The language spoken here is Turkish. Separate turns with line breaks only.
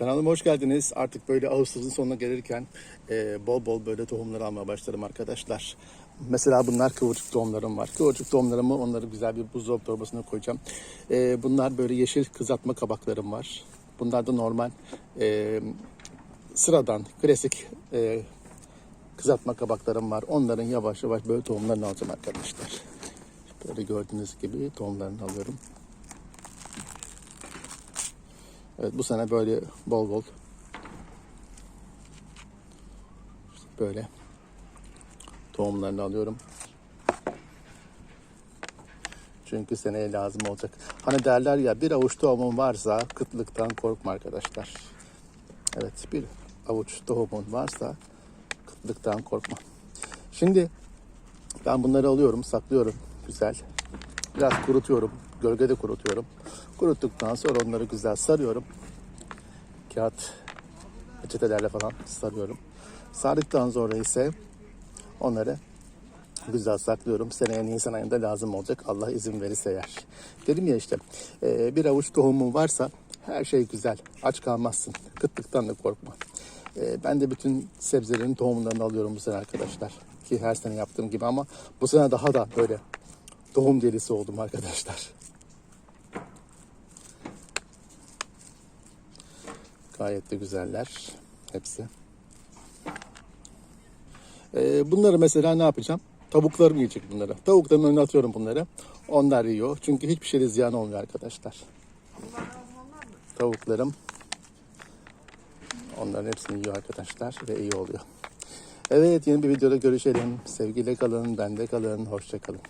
Kanalıma hoş geldiniz. Artık böyle Ağustos'un sonuna gelirken e, bol bol böyle tohumları almaya başladım arkadaşlar. Mesela bunlar kıvırcık tohumlarım var. Kıvırcık tohumlarımı onları güzel bir buzdolabı torbasına koyacağım. E, bunlar böyle yeşil kızartma kabaklarım var. Bunlar da normal e, sıradan klasik e, kızartma kabaklarım var. Onların yavaş yavaş böyle tohumlarını alacağım arkadaşlar. Böyle gördüğünüz gibi tohumlarını alıyorum. Evet bu sene böyle bol bol böyle tohumlarını alıyorum. Çünkü seneye lazım olacak. Hani derler ya bir avuç tohumun varsa kıtlıktan korkma arkadaşlar. Evet bir avuç tohumun varsa kıtlıktan korkma. Şimdi ben bunları alıyorum, saklıyorum. Güzel. Biraz kurutuyorum. Gölgede kurutuyorum. Kuruttuktan sonra onları güzel sarıyorum. Kağıt peçetelerle falan sarıyorum. Sardıktan sonra ise onları güzel saklıyorum. Seneye Nisan ayında lazım olacak. Allah izin verirse eğer. Dedim ya işte e, bir avuç tohumun varsa her şey güzel. Aç kalmazsın. Kıtlıktan da korkma. E, ben de bütün sebzelerin tohumlarını alıyorum bu sene arkadaşlar. Ki her sene yaptığım gibi ama bu sene daha da böyle tohum delisi oldum arkadaşlar. Gayet de güzeller hepsi. Ee, bunları mesela ne yapacağım? Tavuklarım yiyecek bunları. Tavukların önüne atıyorum bunları. Onlar yiyor. Çünkü hiçbir şeyde ziyan olmuyor arkadaşlar. Tavuklarım onların hepsini yiyor arkadaşlar ve iyi oluyor. Evet yeni bir videoda görüşelim. Sevgiyle kalın, bende kalın, hoşça kalın.